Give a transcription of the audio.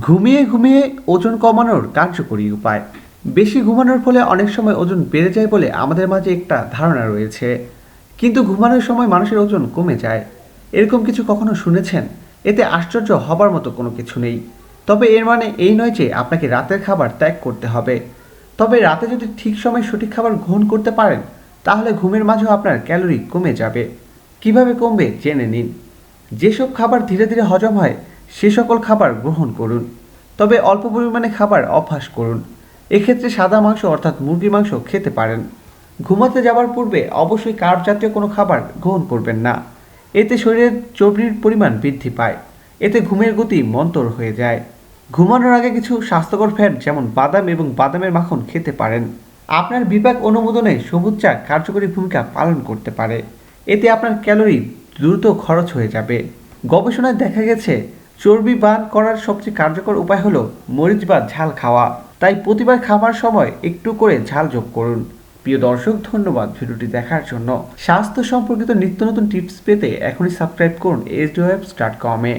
ঘুমিয়ে ঘুমিয়ে ওজন কমানোর কার্যকরী উপায়। বেশি ঘুমানোর ফলে অনেক সময় ওজন বেড়ে যায় বলে আমাদের মাঝে একটা ধারণা রয়েছে। কিন্তু ঘুমানোর সময় মানুষের ওজন কমে যায়। এরকম কিছু কখনো শুনেছেন? এতে আশ্চর্য হবার মতো কোনো কিছু নেই। তবে এর মানে এই নয় যে আপনাকে রাতের খাবার ত্যাগ করতে হবে। তবে রাতে যদি ঠিক সময় সঠিক খাবার গ্রহণ করতে পারেন, তাহলে ঘুমের মাঝেও আপনার ক্যালোরি কমে যাবে। কীভাবে কমবে, জেনে নিন। যেসব খাবার ধীরে ধীরে হজম হয় সে সকল খাবার গ্রহণ করুন। তবে অল্প পরিমাণে খাবার অভ্যাস করুন। এক্ষেত্রে সাদা মাংস অর্থাৎ মুরগির মাংস খেতে পারেন। ঘুমাতে যাওয়ার পূর্বে অবশ্যই কার্ব জাতীয় কোনো খাবার গ্রহণ করবেন না। এতে শরীরের চর্বির পরিমাণ বৃদ্ধি পায়। এতে ঘুমের গতি মন্তর হয়ে যায়। ঘুমানোর আগে কিছু স্বাস্থ্যকর ফ্যাট যেমন বাদাম এবং বাদামের মাখন খেতে পারেন। আপনার বিপাক অনুমোদনে সবুজ চা কার্যকরী ভূমিকা পালন করতে পারে। এতে আপনার ক্যালোরি দ্রুত খরচ হয়ে যাবে। গবেষণায় দেখা গেছে চর্বি বাদ করার সবচেয়ে কার্যকর উপায় হলো মরিচ বা ঝাল খাওয়া। তাই প্রতিবার খাবার সময় একটু করে ঝাল যোগ করুন। প্রিয় দর্শক, ধন্যবাদ ভিডিওটি দেখার জন্য। স্বাস্থ্য সম্পর্কিত নিত্য নতুন টিপস পেতে এখনই সাবস্ক্রাইব করুন এস ডট কমে